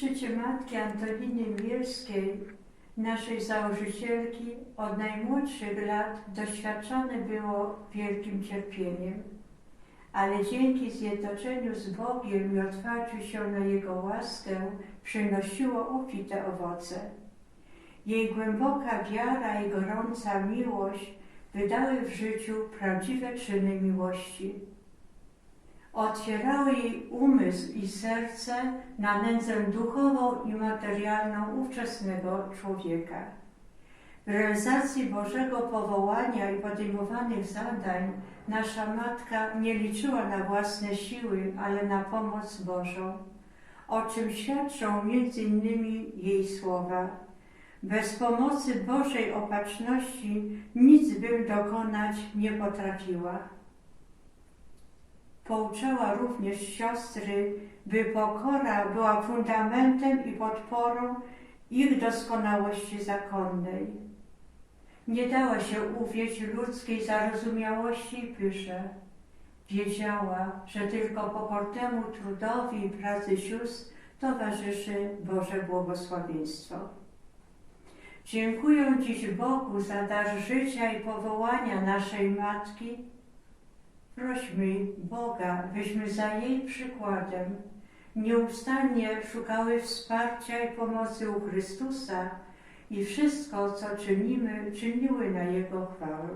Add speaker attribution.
Speaker 1: Życie matki Antoniny Mielskiej, naszej założycielki, od najmłodszych lat doświadczone było wielkim cierpieniem, ale dzięki zjednoczeniu z Bogiem i otwarciu się na Jego łaskę przynosiło obfite owoce. Jej głęboka wiara i gorąca miłość wydały w życiu prawdziwe czyny miłości. Otwierały jej umysł i serce na nędzę duchową i materialną ówczesnego człowieka. W realizacji Bożego powołania i podejmowanych zadań nasza matka nie liczyła na własne siły, ale na pomoc Bożą, o czym świadczą innymi jej słowa. Bez pomocy Bożej opatrzności nic bym dokonać nie potrafiła. Pouczała również siostry, by pokora była fundamentem i podporą ich doskonałości zakonnej. Nie dała się uwieść ludzkiej zarozumiałości i pysze. Wiedziała, że tylko pokortemu trudowi i pracy sióstr towarzyszy Boże błogosławieństwo. Dziękuję dziś Bogu za dar życia i powołania naszej Matki. Prośmy Boga, byśmy za jej przykładem nieustannie szukały wsparcia i pomocy u Chrystusa i wszystko, co czynimy, czyniły na Jego chwałę.